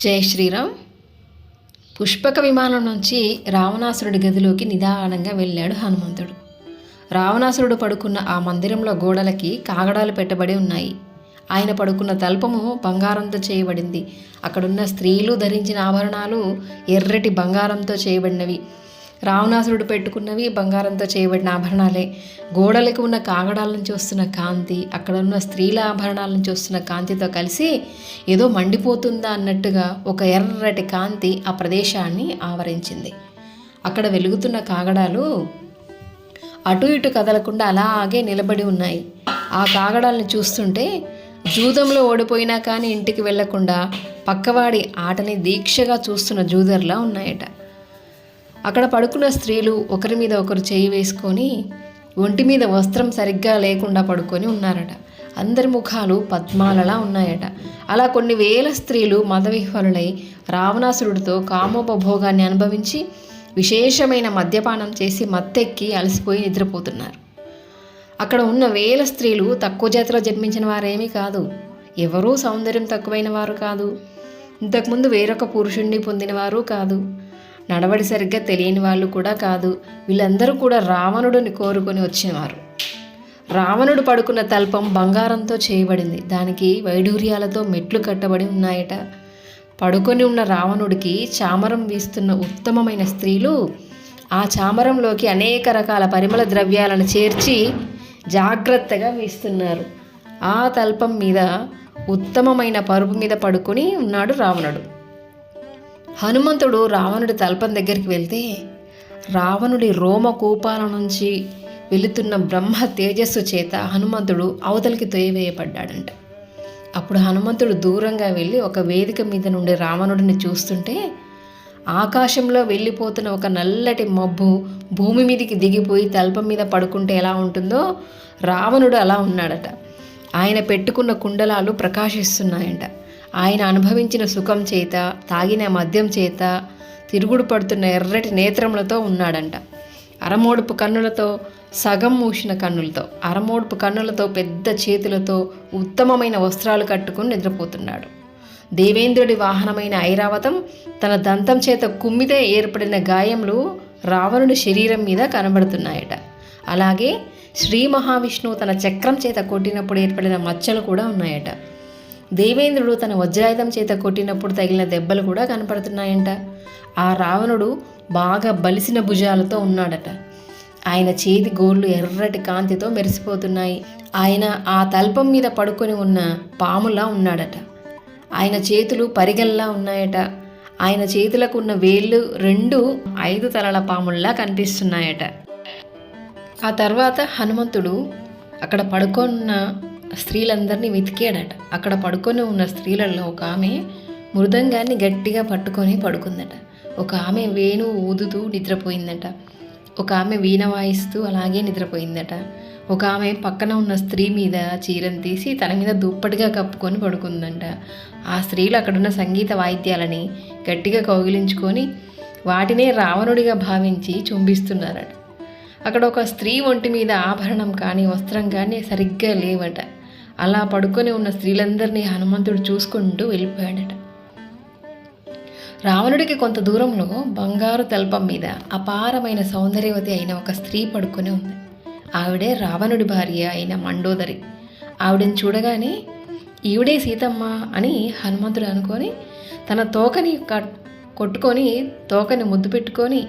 జై శ్రీరామ్. పుష్పక విమానం నుంచి రావణాసురుడి గదిలోకి నిదానంగా వెళ్ళాడు హనుమంతుడు. రావణాసురుడు పడుకున్న ఆ మందిరంలో గోడలకి కాగడాలు పెట్టబడి ఉన్నాయి. ఆయన పడుకున్న తల్పము బంగారంతో చేయబడింది. అక్కడున్న స్త్రీలు ధరించిన ఆభరణాలు ఎర్రటి బంగారంతో చేయబడినవి. రావణాసురుడు పెట్టుకున్నవి బంగారంతో చేయబడిన ఆభరణాలే. గోడలకు ఉన్న కాగడాల నుంచి వస్తున్న కాంతి అక్కడ ఉన్న స్త్రీల ఆభరణాల నుంచి వస్తున్న కాంతితో కలిసి ఏదో మండిపోతుందా అన్నట్టుగా ఒక ఎర్రటి కాంతి ఆ ప్రదేశాన్ని ఆవరించింది. అక్కడ వెలుగుతున్న కాగడాలు అటు ఇటు కదలకుండా అలాగే నిలబడి ఉన్నాయి. ఆ కాగడాలను చూస్తుంటే జూదంలో ఓడిపోయినా కానీ ఇంటికి వెళ్ళకుండా పక్కవాడి ఆటని దీక్షగా చూస్తున్న జూదర్లా ఉన్నాయట. అక్కడ పడుకున్న స్త్రీలు ఒకరి మీద ఒకరు చేయి వేసుకొని ఒంటి మీద వస్త్రం సరిగ్గా లేకుండా పడుకొని ఉన్నారట. అందరి ముఖాలు పద్మాలలా ఉన్నాయట. అలా కొన్ని వేల స్త్రీలు మదవిహ్వలులై రావణాసురుడితో కామోపభోగాన్ని అనుభవించి విశేషమైన మద్యపానం చేసి మత్తెక్కి అలసిపోయి నిద్రపోతున్నారు. అక్కడ ఉన్న వేల స్త్రీలు తక్కువ జాతిలో జన్మించిన వారేమీ కాదు. ఎవరూ సౌందర్యం తక్కువైన వారు కాదు. ఇంతకుముందు వేరొక పురుషుణ్ణి పొందినవారు కాదు. నడవడి సరిగ్గా తెలియని వాళ్ళు కూడా కాదు వీళ్ళందరూ కూడా రావణుడిని కోరుకొని వచ్చినవారు. రావణుడు పడుకున్న తల్పం బంగారంతో చేయబడింది. దానికి వైడూర్యాలతో మెట్లు కట్టబడి ఉన్నాయట. పడుకొని ఉన్న రావణుడికి చామరం వీస్తున్న ఉత్తమమైన స్త్రీలు ఆ చామరంలోకి అనేక రకాల పరిమళ ద్రవ్యాలను చేర్చి జాగ్రత్తగా వీస్తున్నారు. ఆ తల్పం మీద ఉత్తమమైన పరుపు మీద పడుకొని ఉన్నాడు రావణుడు. హనుమంతుడు రావణుడి తల్పం దగ్గరికి వెళ్తే రావణుడి రోమ కూపాల నుంచి వెళుతున్న బ్రహ్మ తేజస్సు చేత హనుమంతుడు అవతలికి తొయ్యవేయబడ్డాడంట అప్పుడు హనుమంతుడు దూరంగా వెళ్ళి ఒక వేదిక మీద నుండి రావణుడిని చూస్తుంటే ఆకాశంలో వెళ్ళిపోతున్న ఒక నల్లటి మబ్బు భూమి మీదకి దిగిపోయి తల్పం మీద పడుకుంటే ఎలా ఉంటుందో రావణుడు అలా ఉన్నాడట. ఆయన పెట్టుకున్న కుండలాలు ప్రకాశిస్తున్నాయంట. ఆయన అనుభవించిన సుఖం చేత తాగిన మద్యం చేత తిరుగుడు పడుతున్న ఎర్రటి నేత్రములతో ఉన్నాడంట. అరమోడుపు కన్నులతో సగం మూసిన కన్నులతో అరమోడుపు కన్నులతో పెద్ద చేతులతో ఉత్తమమైన వస్త్రాలు కట్టుకుని నిద్రపోతున్నాడు. దేవేంద్రుడి వాహనమైన ఐరావతం తన దంతం చేత కుమ్మితే ఏర్పడిన గాయములు రావణుడి శరీరం మీద కనబడుతున్నాయట. అలాగే శ్రీ మహావిష్ణువు తన చక్రం చేత కొట్టినప్పుడు ఏర్పడిన మచ్చలు కూడా ఉన్నాయట. దేవేంద్రుడు తన వజ్రాయుధం చేత కొట్టినప్పుడు తగిలిన దెబ్బలు కూడా కనపడుతున్నాయంట. ఆ రావణుడు బాగా బలిసిన భుజాలతో ఉన్నాడట. ఆయన చేతి గోళ్ళు ఎర్రటి కాంతితో మెరిసిపోతున్నాయి. ఆయన ఆ తల్పం మీద పడుకొని ఉన్న పాములా ఉన్నాడట. ఆయన చేతులు పరిగల్లా ఉన్నాయట. ఆయన చేతులకు ఉన్న వేళ్ళు రెండు ఐదు తలల పాముల్లా కనిపిస్తున్నాయట. ఆ తర్వాత హనుమంతుడు అక్కడ పడుకున్న స్త్రీలందరినీ వెతికాడట. అక్కడ పడుకొని ఉన్న స్త్రీలలో ఒక ఆమె మృదంగాన్ని గట్టిగా పట్టుకొని పడుకుందట. ఒక ఆమె వేణు ఊదుతూ నిద్రపోయిందట. ఒక ఆమె వీణ వాయిస్తూ అలాగే నిద్రపోయిందట. ఒక ఆమె పక్కన ఉన్న స్త్రీ మీద చీరను తీసి తన మీద దుప్పటిగా కప్పుకొని పడుకుందంట. ఆ స్త్రీలు అక్కడున్న సంగీత వాయిద్యాలని గట్టిగా కౌగిలించుకొని వాటినే రావణుడిగా భావించి చుంబిస్తున్నారట. అక్కడ ఒక స్త్రీ ఒంటి మీద ఆభరణం కానీ వస్త్రం కానీ సరిగ్గా లేవట. అలా పడుకొని ఉన్న స్త్రీలందరినీ హనుమంతుడు చూసుకుంటూ వెళ్ళిపోయాడట. రావణుడికి కొంత దూరంలో బంగారు తల్పం మీద అపారమైన సౌందర్యవతి అయిన ఒక స్త్రీ పడుకొని ఉంది. ఆవిడే రావణుడి భార్య అయిన మండోదరి. ఆవిడని చూడగానే ఈవిడే సీతమ్మ అని హనుమంతుడు అనుకొని తన తోకని కట్ కొట్టుకొని తోకని ముద్దు పెట్టుకొని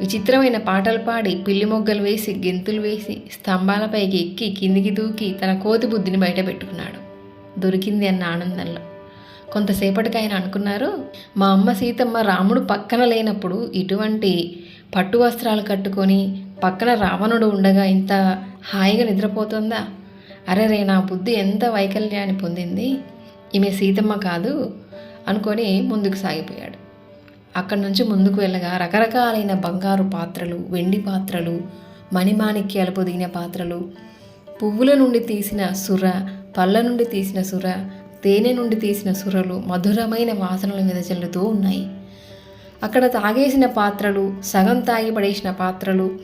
విచిత్రమైన పాటలు పాడి పిల్లి మొగ్గలు వేసి గెంతులు వేసి స్తంభాలపైకి ఎక్కి కిందికి దూకి తన కోతి బుద్ధిని బయట పెట్టుకున్నాడు. దొరికింది అన్న ఆనందంలో. కొంతసేపటికి ఆయన అనుకున్నారు మా అమ్మ సీతమ్మ రాముడు పక్కన లేనప్పుడు ఇటువంటి పట్టు వస్త్రాలు కట్టుకొని పక్కన రావణుడు ఉండగా ఇంత హాయిగా నిద్రపోతుందా? అరే రే నా బుద్ధి ఎంత వైకల్యాన్ని పొందింది? ఈమె సీతమ్మ కాదు అనుకొని ముందుకు సాగిపోయాడు. అక్కడి నుంచి ముందుకు వెళ్ళగా రకరకాలైన బంగారు పాత్రలు వెండి పాత్రలు మణిమాణిక్యాలు పొదిగిన పాత్రలు పువ్వుల నుండి తీసిన సుర పళ్ళ నుండి తీసిన సుర తేనె నుండి తీసిన సురలు మధురమైన వాసనల మీద చెల్లుతూ ఉన్నాయి. అక్కడ తాగేసిన పాత్రలు సగం తాగి పడేసిన పాత్రలు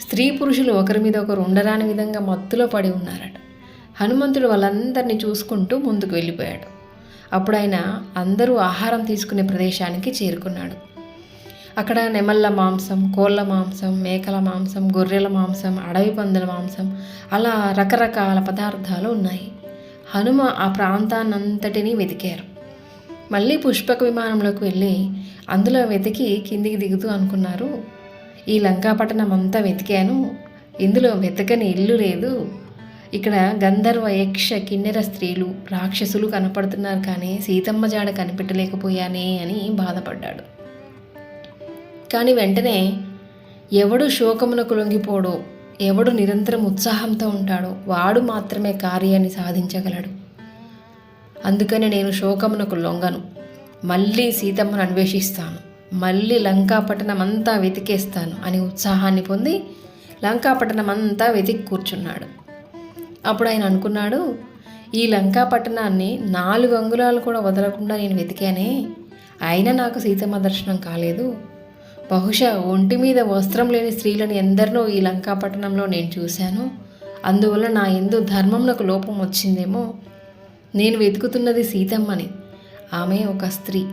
స్త్రీ పురుషులు ఒకరి మీద ఒకరు ఉండరాని విధంగా మత్తులో పడి ఉన్నారట. హనుమంతుడు వాళ్ళందరినీ చూసుకుంటూ ముందుకు వెళ్ళిపోయాడు. అప్పుడు ఆయన అందరూ ఆహారం తీసుకునే ప్రదేశానికి చేరుకున్నాడు. అక్కడ నెమళ్ళ మాంసం కోళ్ళ మాంసం మేకల మాంసం గొర్రెల మాంసం అడవి పందుల మాంసం అలా రకరకాల పదార్థాలు ఉన్నాయి. హనుమ ఆ ప్రాంతాన్నంతటినీ వెతికారు. మళ్ళీ పుష్పక విమానంలోకి వెళ్ళి అందులో వెతికి కిందికి దిగుతూ అనుకున్నారు ఈ లంకాపట్టణం అంతా వెతికాను ఇందులో వెతకని ఇల్లు లేదు ఇక్కడ గంధర్వ యక్ష కిన్నెర స్త్రీలు రాక్షసులు కనపడుతున్నారు కానీ సీతమ్మ జాడ కనిపెట్టలేకపోయానే అని బాధపడ్డాడు. కానీ వెంటనే ఎవడు శోకమునకు లొంగిపోడో ఎవడు నిరంతరం ఉత్సాహంతో ఉంటాడో వాడు మాత్రమే కార్యాన్ని సాధించగలడు. అందుకని నేను శోకమునకు లొంగను. మళ్ళీ సీతమ్మను అన్వేషిస్తాను. మళ్ళీ లంకాపట్టణం అంతా వెతికేస్తాను అని ఉత్సాహాన్ని పొంది లంకాపట్టణం అంతా వెతికి కూర్చున్నాడు. అప్పుడు ఆయన అనుకున్నాడు ఈ లంకాపట్టణాన్ని నాలుగు అంగుళాలు కూడా వదలకుండా నేను వెతికానే అయినా నాకు సీతమ్మ దర్శనం కాలేదు. బహుశా ఒంటి మీద వస్త్రం లేని స్త్రీలను ఎందరినో ఈ లంకాపట్టణంలో నేను చూశాను. అందువల్ల నా ఎందు ధర్మంలోకి లోపం వచ్చిందేమో. నేను వెతుకుతున్నది సీతమ్మని ఆమె ఒక స్త్రీ.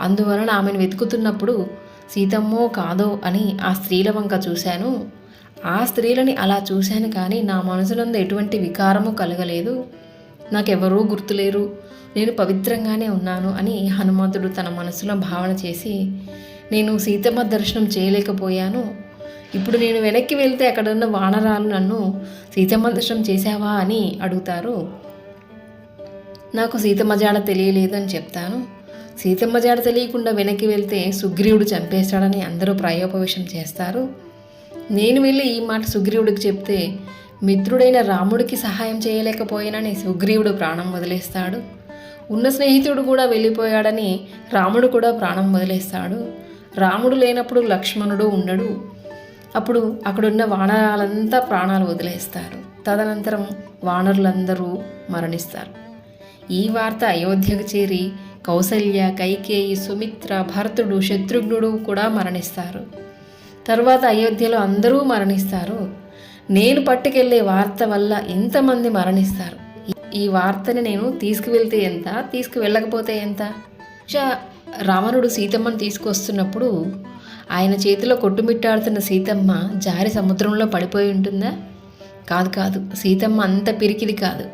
అందువలన ఆమెను వెతుకుతున్నప్పుడు సీతమ్మో కాదో అని ఆ స్త్రీల వంక చూశాను. ఆ స్త్రీలని అలా చూశాను కానీ నా మనసులందు ఎటువంటి వికారము కలగలేదు. నాకెవరూ గుర్తులేరు. నేను పవిత్రంగానే ఉన్నాను అని హనుమంతుడు తన మనసులో భావన చేసి నేను సీతమ్మ దర్శనం చేయలేకపోయాను. ఇప్పుడు నేను వెనక్కి వెళ్తే అక్కడున్న వానరాలు నన్ను సీతమ్మ దర్శనం చేశావా? అని అడుగుతారు. నాకు సీతమ్మ జాడ తెలియలేదు అని చెప్తాను. సీతమ్మ జాడ తెలియకుండా వెనక్కి వెళ్తే సుగ్రీవుడు చంపేస్తాడని అందరూ ప్రాయోపవేశం చేస్తారు. నేను వెళ్ళి ఈ మాట సుగ్రీవుడికి చెప్తే మిత్రుడైన రాముడికి సహాయం చేయలేకపోయినని సుగ్రీవుడు ప్రాణం వదిలేస్తాడు. ఉన్న స్నేహితుడు కూడా వెళ్ళిపోయాడని రాముడు కూడా ప్రాణం వదిలేస్తాడు. రాముడు లేనప్పుడు లక్ష్మణుడు ఉండడు. అప్పుడు అక్కడున్న వానరాలంతా ప్రాణాలు వదిలేస్తారు. తదనంతరం వానరులందరూ మరణిస్తారు. ఈ వార్త అయోధ్యకు చేరి కౌసల్య కైకేయి సుమిత్ర భరతుడు శత్రుఘ్నుడు కూడా మరణిస్తారు. తర్వాత అయోధ్యలో అందరూ మరణిస్తారు. నేను పట్టుకెళ్ళే వార్త వల్ల ఇంతమంది మరణిస్తారు. ఈ వార్తని నేను తీసుకువెళ్తే ఎంత? తీసుకువెళ్ళకపోతే ఎంత? రావణుడు సీతమ్మను తీసుకొస్తున్నప్పుడు ఆయన చేతిలో కొట్టుమిట్టాడుతున్న సీతమ్మ జారి సముద్రంలో పడిపోయి ఉంటుందా? కాదు కాదు. సీతమ్మ అంత పిరికిది కాదు.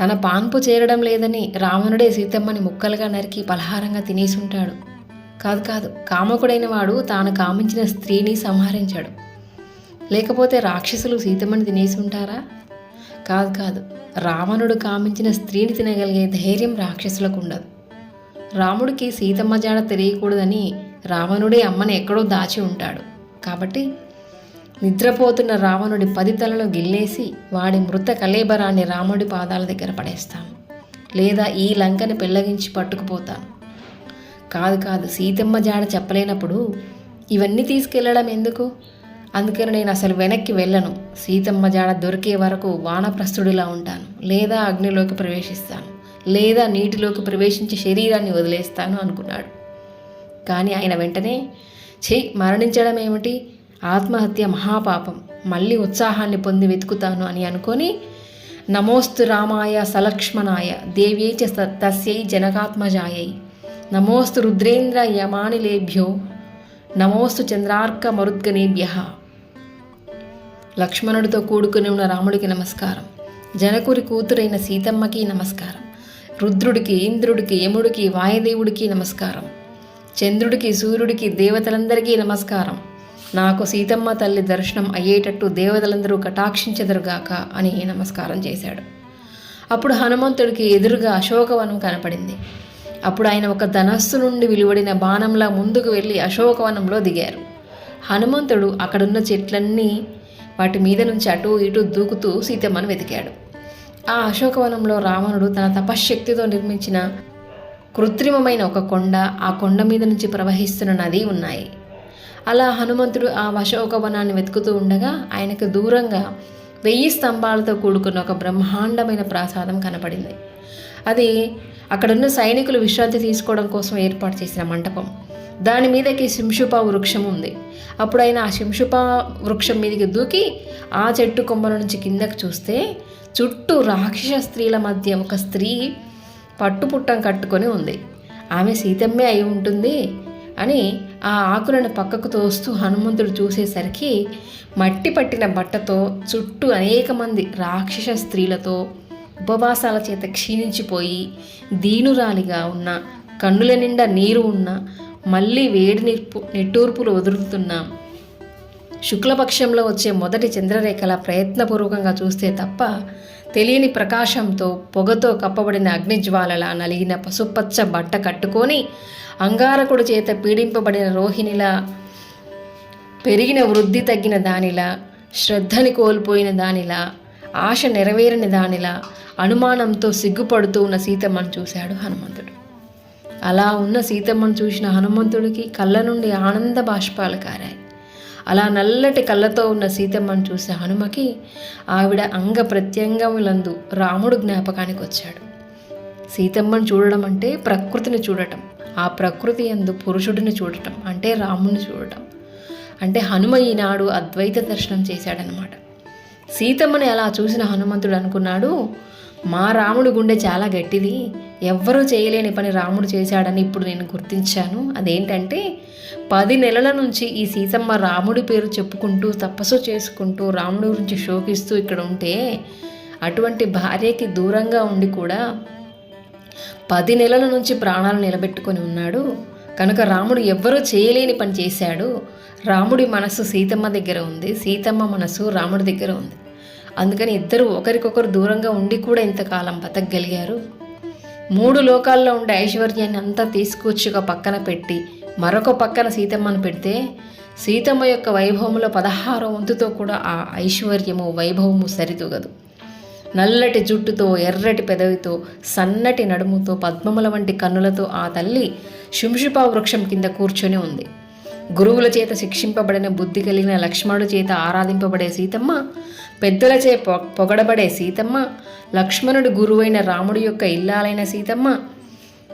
తన పాన్పు చేరడం లేదని రావణుడే సీతమ్మని ముక్కలుగా నరికి పలహారంగా తినేసి ఉంటాడు. కాదు కాదు. కామకుడైన వాడు తాను కామించిన స్త్రీని సంహరించాడు. లేకపోతే రాక్షసులు సీతమ్మని తినేసి ఉంటారా? కాదు కాదు. రావణుడు కామించిన స్త్రీని తినగలిగే ధైర్యం రాక్షసులకు ఉండదు. రాముడికి సీతమ్మ జాడ తెలియకూడదని రావణుడే అమ్మని ఎక్కడో దాచి ఉంటాడు. కాబట్టి నిద్రపోతున్న రావణుడి పది తలను గిల్లేసి వాడి మృత కలేబరాన్ని రాముడి పాదాల దగ్గర పడేస్తాను. లేదా ఈ లంకని పెళ్ళగించి పట్టుకుపోతాను. కాదు కాదు సీతమ్మ జాడ చెప్పలేనప్పుడు ఇవన్నీ తీసుకెళ్ళడం ఎందుకు? అందుకని నేను అసలు వెనక్కి వెళ్ళను. సీతమ్మ జాడ దొరికే వరకు వానప్రస్థుడిలా ఉంటాను. లేదా అగ్నిలోకి ప్రవేశిస్తాను. లేదా నీటిలోకి ప్రవేశించి శరీరాన్ని వదిలేస్తాను అనుకున్నాడు. కానీ ఆయన వెంటనే చెయ్యి మరణించడం ఏమిటి? ఆత్మహత్య మహాపాపం. మళ్ళీ ఉత్సాహాన్ని పొంది వెతుకుతాను అని అనుకొని నమోస్తు రామాయ సలక్ష్మణాయ దేవ్యై చ తస్యై జనకాత్మజాయై. నమోస్తు రుద్రేంద్ర యమానిలేభ్యో నమోస్తు చంద్రార్క మరుద్గనేభ్య. లక్ష్మణుడితో కూడుకుని ఉన్న రాముడికి నమస్కారం. జనకురి కూతురైన సీతమ్మకి నమస్కారం. రుద్రుడికి ఇంద్రుడికి యముడికి వాయుదేవుడికి నమస్కారం. చంద్రుడికి సూర్యుడికి దేవతలందరికీ నమస్కారం. నాకు సీతమ్మ తల్లి దర్శనం అయ్యేటట్టు దేవతలందరూ కటాక్షించెదరుగాక అని నమస్కారం చేశాడు. అప్పుడు హనుమంతుడికి ఎదురుగా అశోకవనం కనపడింది. అప్పుడు ఆయన ఒక ధనస్సు నుండి వెలువడిన బాణంలా ముందుకు వెళ్ళి అశోకవనంలో దిగారు. హనుమంతుడు అక్కడున్న చెట్లన్నీ వాటి మీద నుంచి అటు ఇటు దూకుతూ సీతమ్మను వెతికాడు. ఆ అశోకవనంలో రావణుడు తన తపశ్శక్తితో నిర్మించిన కృత్రిమమైన ఒక కొండ ఆ కొండ మీద నుంచి ప్రవహిస్తున్న నది ఉన్నాయి. అలా హనుమంతుడు ఆ అశోకవనాన్ని వెతుకుతూ ఉండగా ఆయనకు దూరంగా వెయ్యి స్తంభాలతో కూడుకున్న ఒక బ్రహ్మాండమైన ప్రాసాదం కనపడింది. అది అక్కడున్న సైనికులు విశ్రాంతి తీసుకోవడం కోసం ఏర్పాటు చేసిన మంటపం. దాని మీదకి శింషుప వృక్షం ఉంది. అప్పుడు ఆయన ఆ శింషుప వృక్షం మీదకి దూకి ఆ చెట్టు కొమ్మల నుంచి కిందకు చూస్తే చుట్టూ రాక్షస స్త్రీల మధ్య ఒక స్త్రీ పట్టుపుట్టం కట్టుకొని ఉంది. ఆమె సీతమ్మే అయి ఉంటుంది అని ఆ ఆకులను పక్కకు తోస్తూ హనుమంతుడు చూసేసరికి మట్టి పట్టిన బట్టతో చుట్టూ అనేక మంది రాక్షస స్త్రీలతో ఉపవాసాల చేత క్షీణించిపోయి దీనురాలిగా ఉన్న కన్నుల నిండా నీరు ఉన్న మళ్ళీ వేడి నిప్పు నిట్టూర్పులు వదులుతున్నాం శుక్లపక్షంలో వచ్చే మొదటి చంద్రరేఖల ప్రయత్నపూర్వకంగా చూస్తే తప్ప తెలియని ప్రకాశంతో పొగతో కప్పబడిన అగ్నిజ్వాలలా నలిగిన పసుపచ్చ బట్ట కట్టుకొని అంగారకుడు చేత పీడింపబడిన రోహిణిలా పెరిగిన వృద్ధి తగ్గిన దానిలా శ్రద్ధని కోల్పోయిన దానిలా ఆశ నెరవేరని దానిలా అనుమానంతో సిగ్గుపడుతూ ఉన్న సీతమ్మను చూశాడు హనుమంతుడు. అలా ఉన్న సీతమ్మను చూసిన హనుమంతుడికి కళ్ళ నుండి ఆనంద బాష్పాలు కారాయి అలా నల్లటి కళ్ళతో ఉన్న సీతమ్మను చూసిన హనుమకి ఆవిడ అంగ ప్రత్యంగములందు రాముడు జ్ఞాపకానికి వచ్చాడు. సీతమ్మను చూడడం అంటే ప్రకృతిని చూడటం ఆ ప్రకృతి ఎందు పురుషుడిని చూడటం అంటే రాముని చూడటం. అంటే హనుమ ఈనాడు అద్వైత దర్శనం చేశాడనమాట. సీతమ్మని అలా చూసిన హనుమంతుడు అనుకున్నాడు మా రాముడు గుండె చాలా గట్టిది. ఎవ్వరూ చేయలేని పని రాముడు చేశాడని ఇప్పుడు నేను గుర్తించాను. అదేంటంటే పది నెలల నుంచి ఈ సీతమ్మ రాముడి పేరు చెప్పుకుంటూ తపస్సు చేసుకుంటూ రాముడి గురించి శోకిస్తూ ఇక్కడ ఉంటే అటువంటి భార్యకి దూరంగా ఉండి కూడా పది నెలల నుంచి ప్రాణాలు నిలబెట్టుకొని ఉన్నాడు. కనుక రాముడు ఎవ్వరూ చేయలేని పని చేశాడు. రాముడి మనస్సు సీతమ్మ దగ్గర ఉంది. సీతమ్మ మనస్సు రాముడి దగ్గర ఉంది. అందుకని ఇద్దరు ఒకరికొకరు దూరంగా ఉండి కూడా ఇంతకాలం బతకగలిగారు. మూడు లోకాల్లో ఉండే ఐశ్వర్యాన్ని అంతా తీసుకొచ్చి ఒక పక్కన పెట్టి మరొక పక్కన సీతమ్మను పెడితే సీతమ్మ యొక్క వైభవములో పదహారో వంతుతో కూడా ఆ ఐశ్వర్యము వైభవము సరితూగదు నల్లటి జుట్టుతో ఎర్రటి పెదవితో సన్నటి నడుముతో పద్మముల వంటి కన్నులతో ఆ తల్లి శుంషుపా వృక్షం కింద కూర్చొని ఉంది. గురువుల చేత శిక్షింపబడిన బుద్ధి కలిగిన లక్ష్మణుడి చేత ఆరాధింపబడే సీతమ్మ పెద్దలచే పొ పొగడబడే సీతమ్మ లక్ష్మణుడు గురువైన రాముడి యొక్క ఇల్లాలైన సీతమ్మ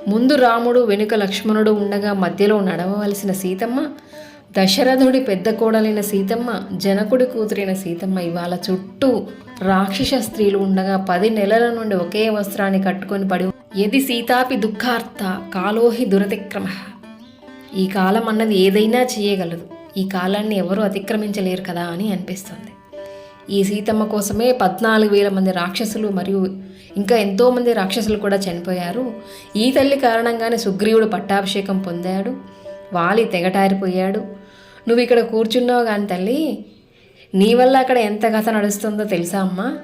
ముందు రాముడు వెనుక లక్ష్మణుడు ఉండగా మధ్యలో నడవవలసిన సీతమ్మ దశరథుడి పెద్ద కోడలైన సీతమ్మ జనకుడి కూతురైన సీతమ్మ ఇవాళ చుట్టూ రాక్షస స్త్రీలు ఉండగా పది నెలల నుండి ఒకే వస్త్రాన్ని కట్టుకొని పడి ఎది సీతాపి దుఃఖార్త కాలోహి దురతిక్రమ. ఈ కాలం అన్నది ఏదైనా చేయగలదు. ఈ కాలాన్ని ఎవరూ అతిక్రమించలేరు కదా అని అనిపిస్తుంది. ఈ సీతమ్మ కోసమే పద్నాలుగు వేల మంది రాక్షసులు మరియు ఇంకా ఎంతోమంది రాక్షసులు కూడా చనిపోయారు. ఈ తల్లి కారణంగానే సుగ్రీవుడు పట్టాభిషేకం పొందాడు. వాలి తెగటారిపోయాడు. నువ్వు ఇక్కడ కూర్చున్నావు కానీ తల్లి నీ వల్ల అక్కడ ఎంత కథ నడుస్తుందో తెలుసా అమ్మా?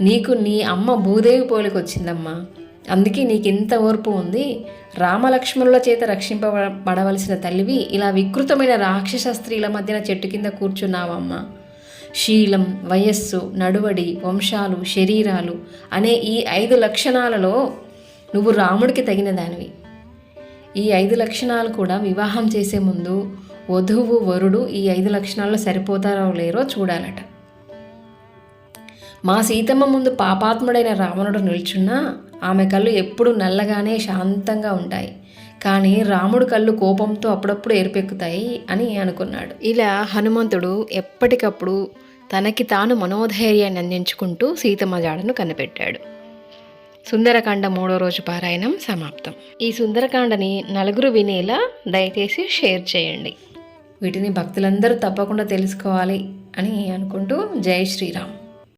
నీకు నీ అమ్మ భూదేవి పోలికొచ్చిందమ్మా. అందుకే నీకు ఇంత ఓర్పు ఉంది. రామలక్ష్మణుల చేత రక్షింపబడవలసిన తల్లివి ఇలా వికృతమైన రాక్షస స్త్రీల మధ్యన చెట్టు కింద కూర్చున్నావమ్మా. శీలం వయస్సు నడువడి వంశాలు శరీరాలు అనే ఈ ఐదు లక్షణాలలో నువ్వు రాముడికి తగిన దానివి. ఈ ఐదు లక్షణాలు కూడా వివాహం చేసే ముందు వధువు వరుడు ఈ ఐదు లక్షణాల్లో సరిపోతారో లేరో చూడాలట. మా సీతమ్మ ముందు పాపాత్ముడైన రావణుడు నిల్చున్నా ఆమె కళ్ళు ఎప్పుడు నల్లగానే శాంతంగా ఉంటాయి. కానీ రాముడు కళ్ళు కోపంతో అప్పుడప్పుడు ఏర్పెక్కుతాయి అని అనుకున్నాడు. ఇలా హనుమంతుడు ఎప్పటికప్పుడు తనకి తాను మనోధైర్యాన్ని అందించుకుంటూ సీతమ్మ జాడను కనిపెట్టాడు. సుందరకాండ మూడో రోజు పారాయణం సమాప్తం. ఈ సుందరకాండని నలుగురు వినేలా దయచేసి షేర్ చేయండి. వీటిని భక్తులందరూ తప్పకుండా తెలుసుకోవాలి అని అనుకుంటూ జై శ్రీరామ్.